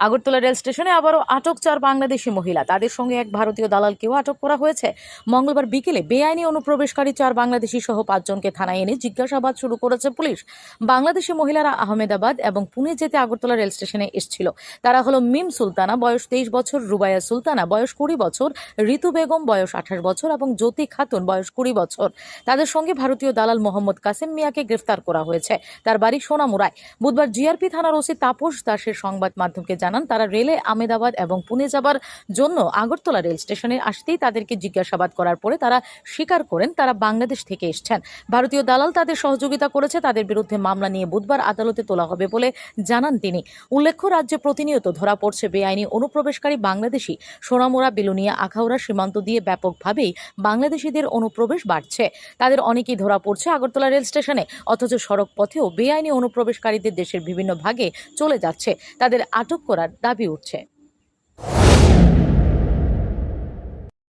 Agartala rail স্টেশনে আবারও আটক চার বাংলাদেশি মহিলা। তাদের সঙ্গে এক ভারতীয় দালালকেও আটক করা হয়েছে। মঙ্গলবার বিকেলে বেআইনি অনুপ্রবেশকারী চার বাংলাদেশি সহ পাঁচজনকে থানায় এনে জিজ্ঞাসাবাদ শুরু করেছে পুলিশ। বাংলাদেশি মহিলারা আহমেদাবাদ এবং পুনে যেতে আগরতলা রেল স্টেশনে এসেছিল। তারা হলো মিম সুলতানা, বয়স তেইশ বছর রুবায়া সুলতানা, বয়স কুড়ি বছর, ঋতু বেগম, বয়স আঠাশ বছর এবং জ্যোতি খাতুন, বয়স কুড়ি বছর। তাদের সঙ্গে ভারতীয় দালাল মোহাম্মদ কাসেম মিয়াকে গ্রেফতার করা হয়েছে। তার বাড়ি সোনামুড়ায়। বুধবার জিআরপি থানার ওসি তাপস দাসের সংবাদ মাধ্যমকে জানান, তারা রেলে আমেদাবাদ এবং পুনে যাবার জন্য আগরতলা রেল স্টেশনে আসতেই তাদেরকে জিজ্ঞাসাবাদ করার পরে তারা স্বীকার করেন তারা বাংলাদেশ থেকে এসছেন। ভারতীয় দালাল তাদের সহযোগিতা করেছে, তাদের বিরুদ্ধে মামলা নিয়ে বুধবার আদালতে তোলা হবে বলে জানান তিনি। উল্লেখ্য, রাজ্যে প্রতিনিয়ত ধরা পড়ছে বেআইনি অনুপ্রবেশকারী বাংলাদেশি। সোনামুড়া, বিলুনিয়া, আখাউড়া সীমান্ত দিয়ে ব্যাপকভাবেই বাংলাদেশিদের অনুপ্রবেশ বাড়ছে। তাদের অনেকেই ধরা পড়ছে আগরতলা রেল স্টেশনে, অথচ সড়ক পথেও বেআইনি অনুপ্রবেশকারীদের দেশের বিভিন্ন ভাগে চলে যাচ্ছে। তাদের আটক করার দাবি উঠছে।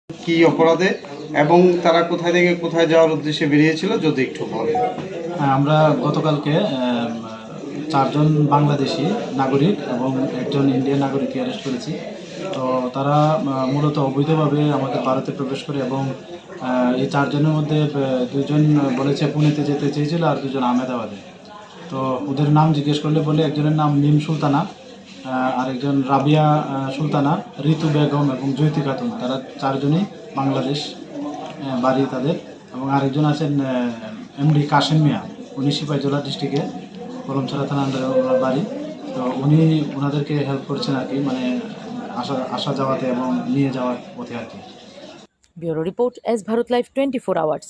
কি অপরাধে এবং তারা কোথায় থেকে কোথায় যাওয়ার উদ্দেশ্যে বেরিয়েছিল যদি একটু বলে হ্যাঁ, আমরা গতকালকে চারজন বাংলাদেশি নাগরিক এবং একজন ইন্ডিয়ান নাগরিককে অ্যারেস্ট করেছি। তো তারা মূলত অবৈধভাবে আমাদের ভারতে প্রবেশ করে এবং এই চারজনের মধ্যে দুজন বলেছে পুনেতে যেতে চেয়েছিল আর দুজন আহমেদাবাদে। তো ওদের নাম জিজ্ঞেস করলে বলে একজনের নাম নিম সুলতানা। আরেকজন রাবিয়া সুলতানা, ঋতু বেগম এবং জয়িতি খাতুন। তারা চারজনই বাংলাদেশ বাড়ি তাদের। এবং আরেকজন আছেন এমডি কাশেম মিয়া। উনি সিপাহীজলা ডিস্ট্রিক্টে, কলমছড়া থানা আন্ডারে ওনার বাড়ি। তো উনি ওনাদেরকে হেল্প করছেন আর কি মানে আসা আসা যাওয়াতে এবং নিয়ে যাওয়ার পথে আর কি। Bureau report S Bharat live twenty four hours.